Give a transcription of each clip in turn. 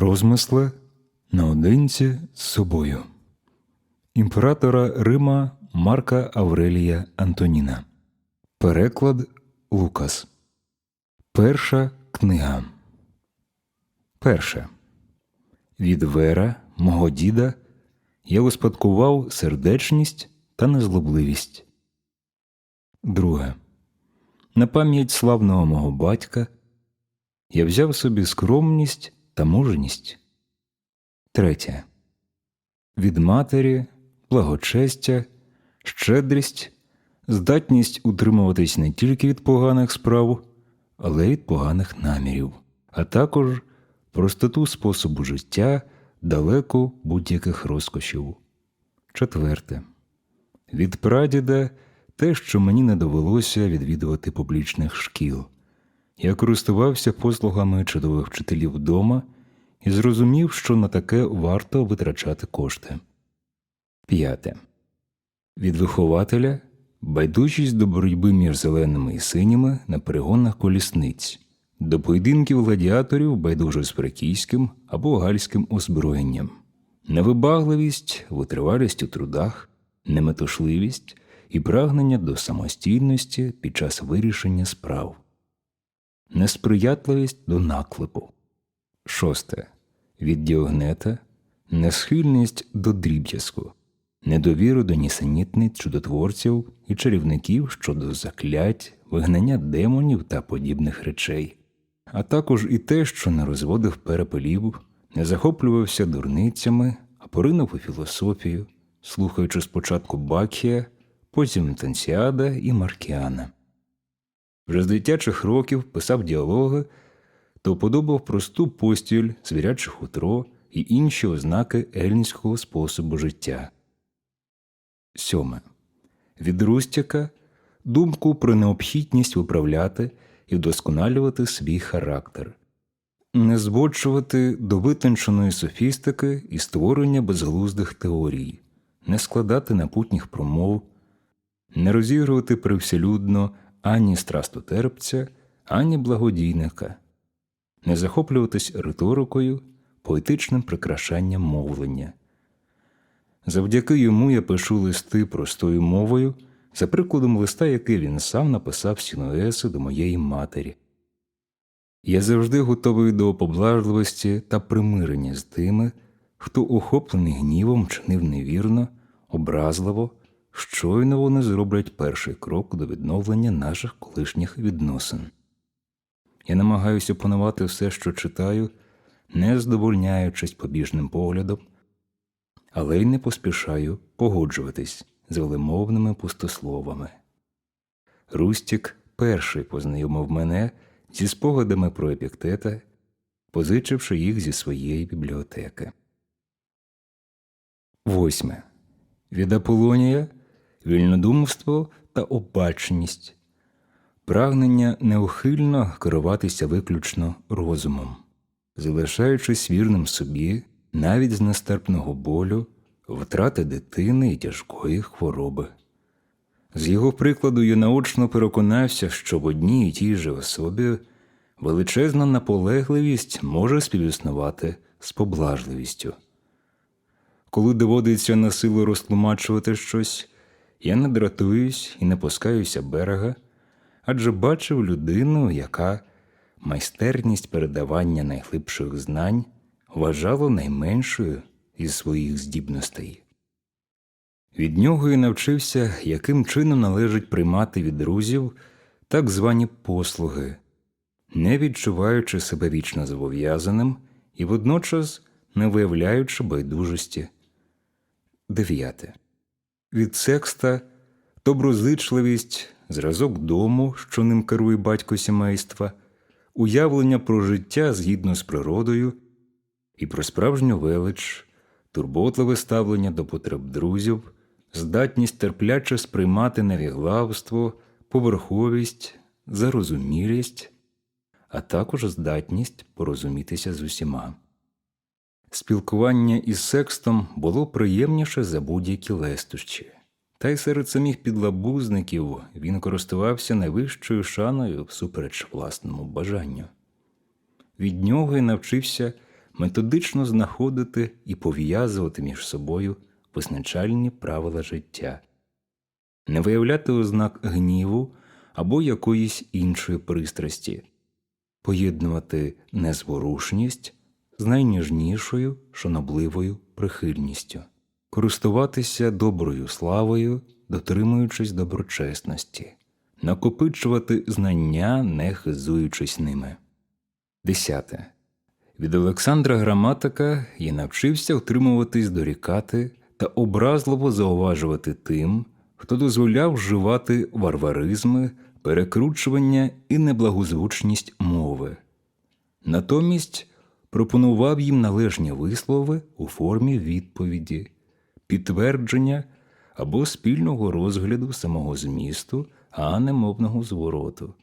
Розмисли наодинці з собою. Імператора Рима Марка Аврелія Антоніна. Переклад Лукас. Перша книга. Перше. Від Вера, мого діда, я успадкував сердечність та незлобливість. Друге. На пам'ять славного мого батька я взяв собі скромність та. Третє. Від матері благочестя, щедрість, здатність утримуватись не тільки від поганих справ, але й від поганих намірів, а також простоту способу життя далеко будь-яких розкошів. Четверте. Від прадіда те, що мені не довелося відвідувати публічних шкіл. Я користувався послугами чудових вчителів вдома і зрозумів, що на таке варто витрачати кошти. П'яте. Від вихователя байдужість до боротьби між зеленими і синіми на перегонах колісниць, до поєдинків гладіаторів байдуже з фракійським або гальським озброєнням, невибагливість, витривалість у трудах, неметушливість і прагнення до самостійності під час вирішення справ, несприятливість до наклепу. Шосте. Від діогнета несхильність до дріб'язку, недовіру до нісенітниць чудотворців і чарівників щодо заклять, вигнання демонів та подібних речей, а також і те, що не розводив перепелів, не захоплювався дурницями, а поринув у філософію, слухаючи спочатку Бакхія, потім Тансіада і Маркіана. Вже з дитячих років писав діалоги то подобав просту постіль, звіряче хутро і інші ознаки ельнського способу життя. Сьоме. Від Рустяка думку про необхідність виправляти і вдосконалювати свій характер, не збочувати до витонченої софістики і створення безглуздих теорій, не складати напутніх промов, не розігрувати привселюдно ані страстотерпця, ані благодійника не захоплюватись риторикою, поетичним прикрашанням мовлення. Завдяки йому я пишу листи простою мовою, за прикладом листа, який він сам написав Сінуеси до моєї матері. Я завжди готовий до поблажливості та примирення з тими, хто, охоплений гнівом, чинив невірно, образливо, щойно вони зроблять перший крок до відновлення наших колишніх відносин. Я намагаюся опанувати все, що читаю, не здовольняючись побіжним поглядом, але й не поспішаю погоджуватись з велемовними пустословами. Рустік перший познайомив мене зі спогадами про епіктета, позичивши їх зі своєї бібліотеки. Восьме. Від Аполонія вільнодумство та обачність прагнення неухильно керуватися виключно розумом, залишаючись вірним собі навіть з нестерпного болю, втрати дитини і тяжкої хвороби. З його прикладу я наочно переконався, що в одній і тій же особі величезна наполегливість може співіснувати з поблажливістю. Коли доводиться на силу розтлумачувати щось, я не дратуюсь і не пускаюся берега адже бачив людину, яка майстерність передавання найглибших знань вважала найменшою із своїх здібностей. Від нього і навчився, яким чином належить приймати від друзів так звані послуги, не відчуваючи себе вічно зобов'язаним і водночас не виявляючи байдужості. Дев'яте. Від секста доброзичливість зразок дому, що ним керує батько сімейства, уявлення про життя згідно з природою і про справжню велич, турботливе ставлення до потреб друзів, здатність терпляче сприймати невіглавство, поверховість, зарозумілість, а також здатність порозумітися з усіма. Спілкування із секстом було приємніше за будь-які лестощі. Та й серед самих підлабузників він користувався найвищою шаною всупереч власному бажанню. Від нього й навчився методично знаходити і пов'язувати між собою визначальні правила життя, не виявляти ознак гніву або якоїсь іншої пристрасті, поєднувати незворушність з найніжнішою шанобливою прихильністю, користуватися доброю славою, дотримуючись доброчесності, накопичувати знання, не хизуючись ними. Десяте. Від Олександра Граматика я навчився утримуватись дорікати та образливо зауважувати тим, хто дозволяв вживати варваризми, перекручування і неблагозвучність мови. Натомість пропонував їм належні вислови у формі відповіді, підтвердження або спільного розгляду самого змісту, а не мовного звороту,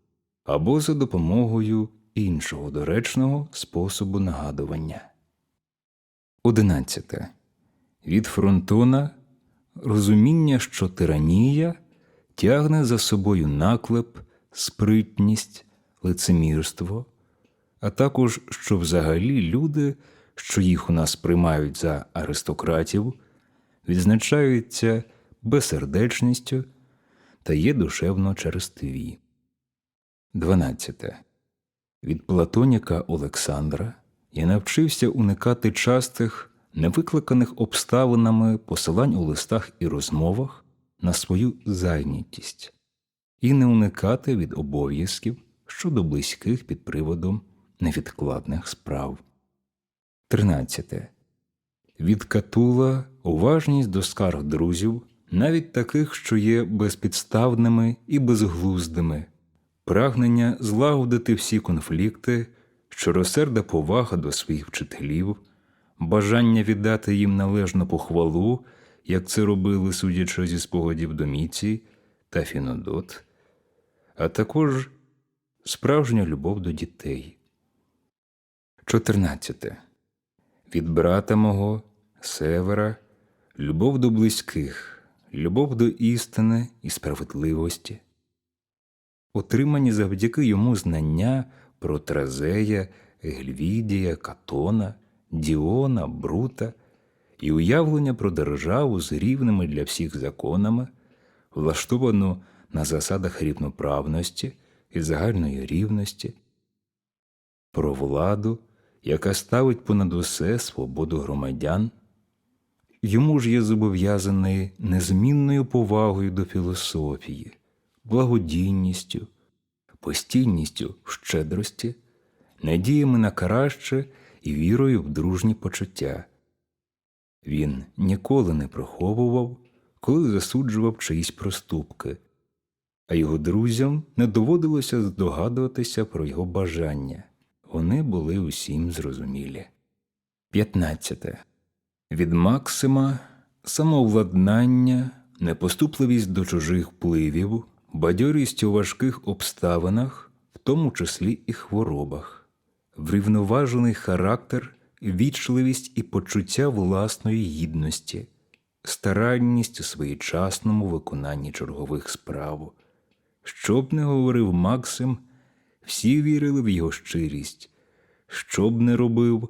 або за допомогою іншого доречного способу нагадування. 11. Від Фронтона розуміння, що тиранія тягне за собою наклеп, спритність, лицемірство, а також що взагалі люди, що їх у нас приймають за аристократів, відзначаються безсердечністю та є душевно черстві. 12. Від Платоніка Олександра я навчився уникати частих, невикликаних обставинами посилань у листах і розмовах на свою зайнятість, і не уникати від обов'язків щодо близьких під приводом невідкладних справ. 13. Від Катула уважність до скарг друзів, навіть таких, що є безпідставними і безглуздими, прагнення злагодити всі конфлікти, щиросерда повага до своїх вчителів, бажання віддати їм належну похвалу, як це робили, судячи зі спогадів Доміцій та Фінодот, а також справжня любов до дітей. 14. Від брата мого, севера, любов до близьких, любов до істини і справедливості. Отримані завдяки йому знання про Тразея, Гельвідія, Катона, Діона, Брута і уявлення про державу з рівними для всіх законами, влаштовану на засадах рівноправності і загальної рівності, про владу, яка ставить понад усе свободу громадян, йому ж є зобов'язаний незмінною повагою до філософії, благодійністю, постійністю в щедрості, надіями на краще і вірою в дружні почуття. Він ніколи не приховував, коли засуджував чиїсь проступки, а його друзям не доводилося здогадуватися про його бажання. Вони були усім зрозумілі. 15. Від Максима самовладнання, непоступливість до чужих впливів, бадьорість у важких обставинах, в тому числі і хворобах, врівноважений характер, вічливість і почуття власної гідності, старанність у своєчасному виконанні чергових справ. Б не говорив Максим, всі вірили в його щирість, що б не робив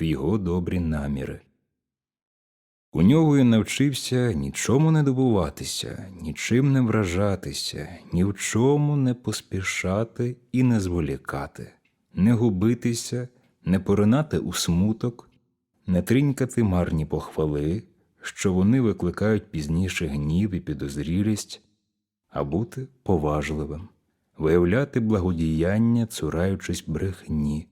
в його добрі наміри. У нього я навчився нічому не добуватися, нічим не вражатися, ні в чому не поспішати і не зволікати, не губитися, не поринати у смуток, не тринькати марні похвали, що вони викликають пізніше гнів і підозрілість, а бути поважливим, виявляти благодіяння, цураючись брехні,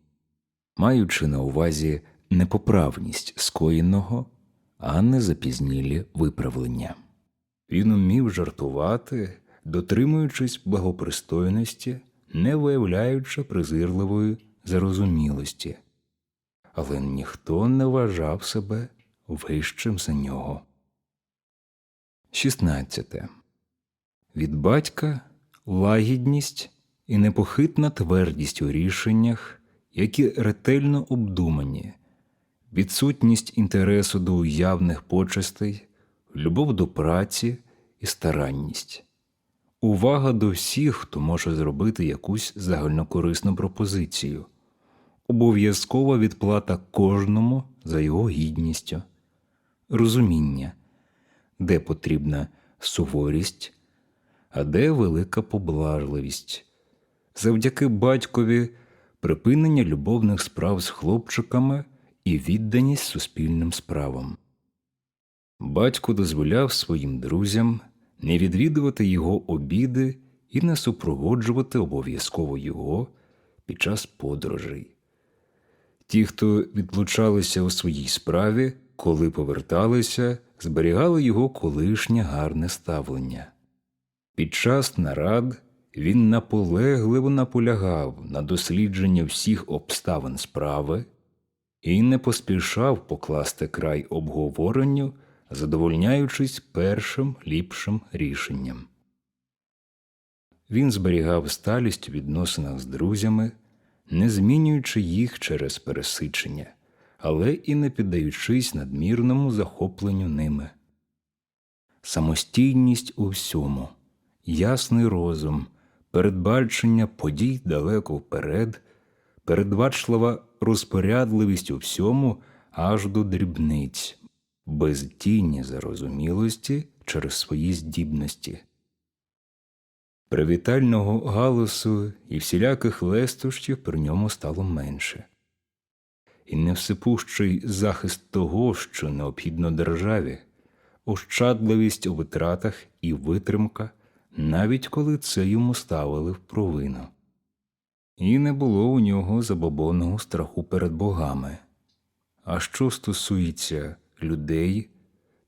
маючи на увазі непоправність скоєного а не запізнілі виправлення. Він умів жартувати, дотримуючись благопристойності, не виявляючи презирливої зарозумілості, але ніхто не вважав себе вищим за нього. 16. Від батька лагідність і непохитна твердість у рішеннях, які ретельно обдумані. Відсутність інтересу до уявних почестей, любов до праці і старанність, увага до всіх, хто може зробити якусь загальнокорисну пропозицію, обов'язкова відплата кожному за його гідністю, розуміння, де потрібна суворість, а де велика поблажливість. Завдяки батькові припинення любовних справ з хлопчиками і відданість суспільним справам. Батько дозволяв своїм друзям не відвідувати його обіди і не супроводжувати обов'язково його під час подорожей. Ті, хто відлучалися у своїй справі, коли поверталися, зберігали його колишнє гарне ставлення. Під час нарад він наполегливо наполягав на дослідження всіх обставин справи і не поспішав покласти край обговоренню, задовольняючись першим ліпшим рішенням. Він зберігав сталість у відносинах з друзями, не змінюючи їх через пересичення, але і не піддаючись надмірному захопленню ними. Самостійність у всьому, ясний розум, передбачення подій далеко вперед, передбачлива розпорядливість у всьому аж до дрібниць, без тіні зарозумілості через свої здібності. Привітального галасу і всіляких лестощів при ньому стало менше. І невсипущий захист того, що необхідно державі, ощадливість у витратах і витримка, навіть коли це йому ставили в провину. І не було у нього забобонного страху перед богами. А що стосується людей,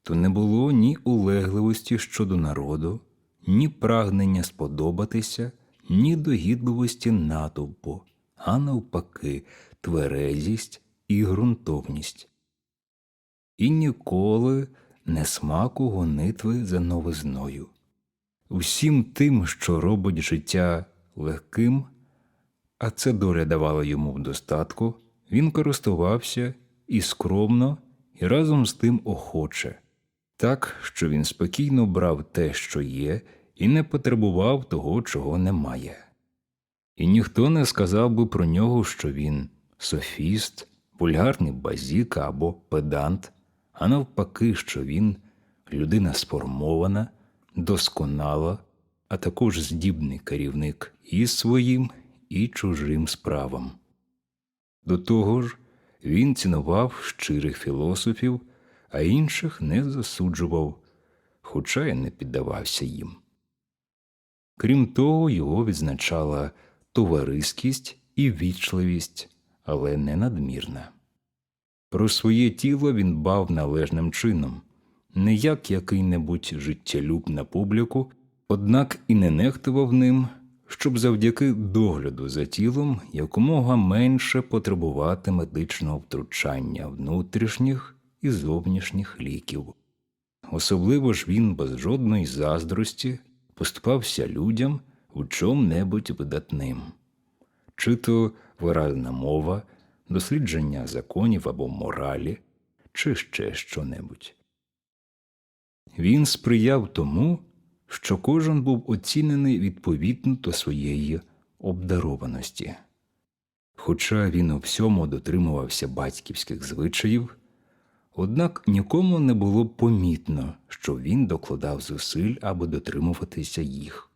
то не було ні улегливості щодо народу, ні прагнення сподобатися, ні догідливості натовпу, а навпаки, тверезість і ґрунтовність. І ніколи не смаку гонитви за новизною. Всім тим, що робить життя легким, а це доля давала йому в достатку, він користувався і скромно, і разом з тим охоче, так, що він спокійно брав те, що є, і не потребував того, чого немає. І ніхто не сказав би про нього, що він софіст, вульгарний базік або педант, а навпаки, що він людина сформована, досконала, а також здібний керівник і своїм, і чужим справам. До того ж, він цінував щирих філософів, а інших не засуджував, хоча й не піддавався їм. Крім того, його відзначала товариськість і вічливість, але не надмірна. Про своє тіло він бав належним чином, не як який-небудь життєлюб на публіку, однак і не нехтував ним, щоб завдяки догляду за тілом якомога менше потребувати медичного втручання внутрішніх і зовнішніх ліків. Особливо ж він без жодної заздрості поступався людям у чом-небудь видатним, чи то виразна мова, дослідження законів або моралі, чи ще що-небудь. Він сприяв тому, що кожен був оцінений відповідно до своєї обдарованості. Хоча він у всьому дотримувався батьківських звичаїв, однак нікому не було помітно, що він докладав зусиль, аби дотримуватися їх.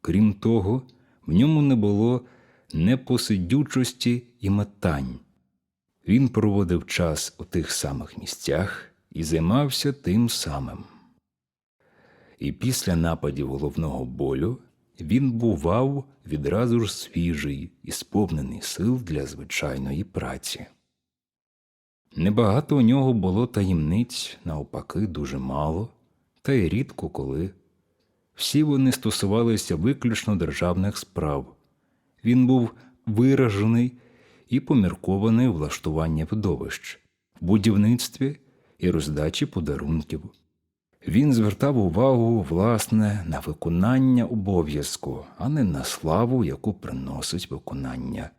Крім того, в ньому не було непосидючості і метань. Він проводив час у тих самих місцях і займався тим самим. І після нападів головного болю він бував відразу ж свіжий і сповнений сил для звичайної праці. Небагато у нього було таємниць, навпаки, дуже мало, та й рідко коли. Всі вони стосувалися виключно державних справ. Він був виражений і поміркований у влаштуванні видовищ, будівництві і роздачі подарунків. Він звертав увагу, власне, на виконання обов'язку, а не на славу, яку приносить виконання.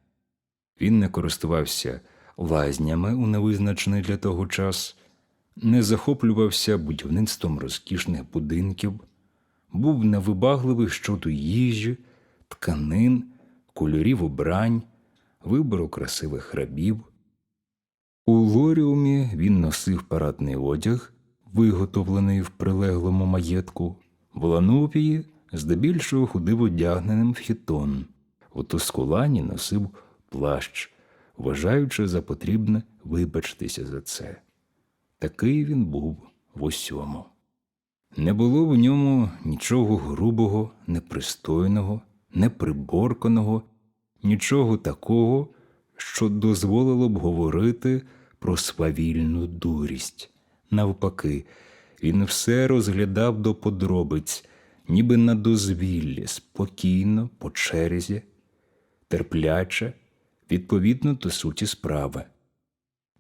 Він не користувався лазнями у невизначений для того час, не захоплювався будівництвом розкішних будинків, був невибагливий щодо їжі, тканин, кольорів убрань, вибору красивих рабів. У лоріумі він носив парадний одяг, виготовлений в прилеглому маєтку, в Ланупії здебільшого ходив одягненим в хітон, у Тускулані носив плащ, вважаючи за потрібне вибачитися за це. Такий він був в усьому. Не було в ньому нічого грубого, непристойного, неприборканого, нічого такого, що дозволило б говорити про свавільну дурість. Навпаки, він все розглядав до подробиць, ніби на дозвіллі, спокійно, по черзі, терпляче, відповідно до суті справи.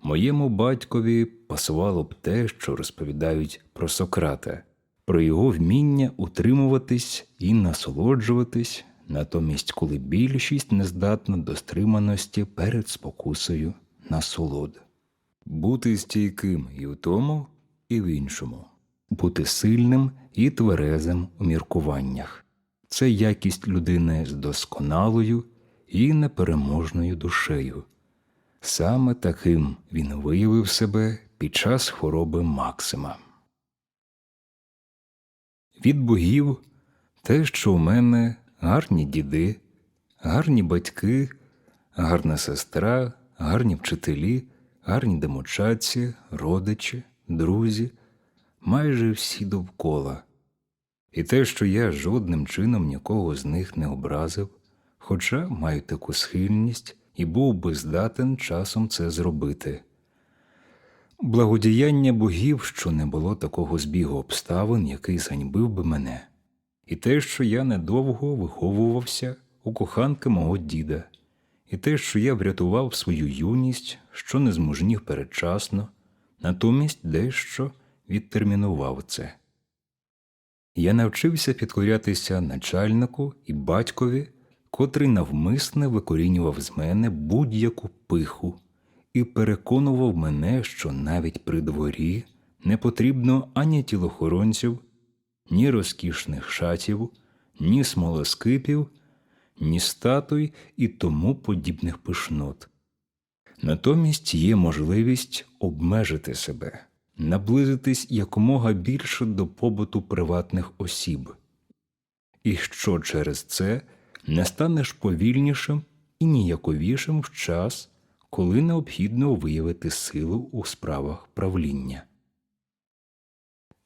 Моєму батькові пасувало б те, що розповідають про Сократа, про його вміння утримуватись і насолоджуватись, натомість, коли більшість не здатна до стриманості перед спокусою насолод. Бути стійким і в тому, і в іншому, бути сильним і тверезим у міркуваннях це якість людини з досконалою і непереможною душею. Саме таким він виявив себе під час хвороби Максима. Від богів те, що у мене гарні діди, гарні батьки, гарна сестра, гарні вчителі, гарні домочадці, родичі, друзі, майже всі довкола. І те, що я жодним чином нікого з них не образив, хоча маю таку схильність і був би здатен часом це зробити. Благодіяння богів, що не було такого збігу обставин, який зганьбив би мене, і те, що я недовго виховувався у коханки мого діда, і те, що я врятував свою юність, що не змужнів передчасно, натомість дещо відтермінував це. Я навчився підкорятися начальнику і батькові, котрий навмисне викорінював з мене будь-яку пиху і переконував мене, що навіть при дворі не потрібно ані тілохоронців, ні розкішних шатів, ні смолоскипів, ні статуй і тому подібних пишнот. Натомість є можливість обмежити себе, наблизитись якомога більше до побуту приватних осіб, і що через це не станеш повільнішим і ніяковішим в час, коли необхідно виявити силу у справах правління.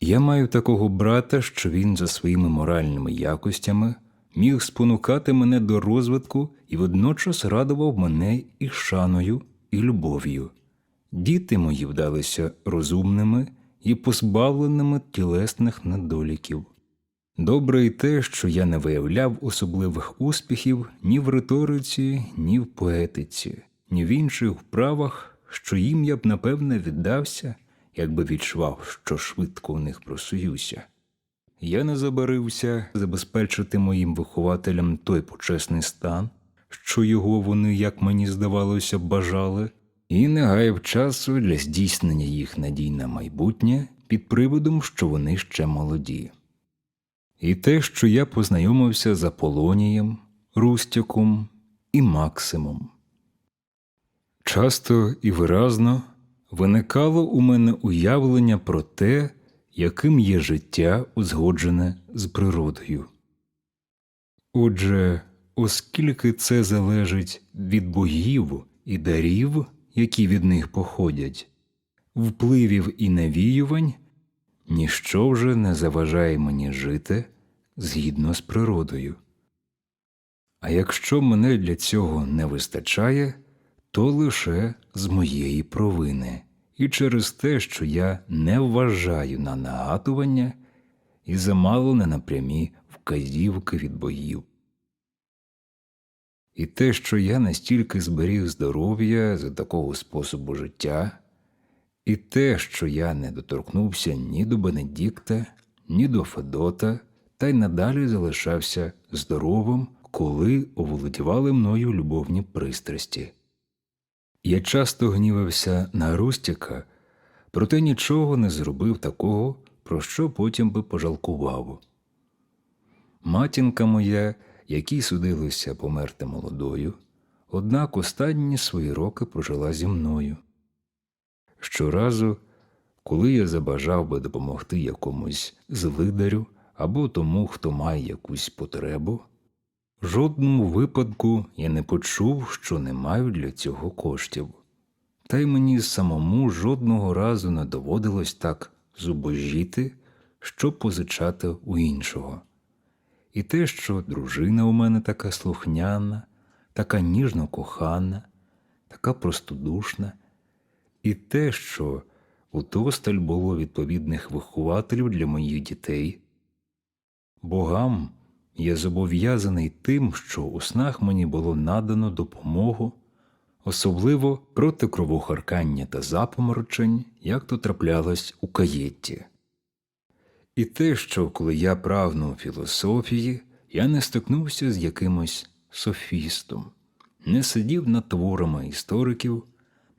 Я маю такого брата, що він за своїми моральними якостями міг спонукати мене до розвитку і водночас радував мене і шаною, і любов'ю. Діти мої вдалися розумними і позбавленими тілесних недоліків. Добре й те, що я не виявляв особливих успіхів ні в риториці, ні в поетиці, ні в інших вправах, що їм я б напевне віддався, якби відчував, що швидко у них просуюся. Я не забарився забезпечити моїм вихователям той почесний стан, що його вони, як мені здавалося, бажали, і не гаяв часу для здійснення їх надій на майбутнє під приводом, що вони ще молоді. І те, що я познайомився з Аполонієм, Рустяком і Максимом. Часто і виразно виникало у мене уявлення про те, яким є життя узгоджене з природою. Отже, оскільки це залежить від богів і дарів, які від них походять, впливів і навіювань, ніщо вже не заважає мені жити згідно з природою. А якщо мене для цього не вистачає, то лише з моєї провини і через те, що я не вважаю на нагадування і замало не на прямі вказівки від богів. І те, що я настільки зберіг здоров'я за такого способу життя, і те, що я не доторкнувся ні до Бенедікта, ні до Федота, та й надалі залишався здоровим, коли оволодівали мною любовні пристрасті. Я часто гнівався на Рустяка, проте нічого не зробив такого, про що потім би пожалкував. Матінка моя, якій судилося померти молодою, однак останні свої роки прожила зі мною. Щоразу, коли я забажав би допомогти якомусь злидарю або тому, хто має якусь потребу, жодному випадку я не почув, що не маю для цього коштів. Та й мені самому жодного разу не доводилось так зубожіти, щоб позичати у іншого. І те, що дружина у мене така слухняна, така ніжно кохана, така простодушна, і те, що утосталь було відповідних вихователів для моїх дітей. Богам я зобов'язаний тим, що у снах мені було надано допомогу, особливо проти кровохаркання та запоморочень, як то траплялось у каєтті. І те, що коли я прагнув філософії, я не стикнувся з якимось софістом, не сидів над творами істориків,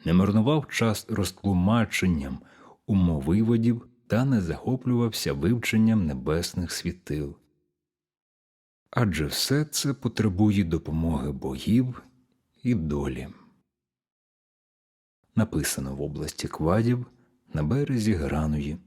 не марнував час розтлумаченням умовиводів та не захоплювався вивченням небесних світил. Адже все це потребує допомоги богів і долі. Написано в області Квадів на березі Граної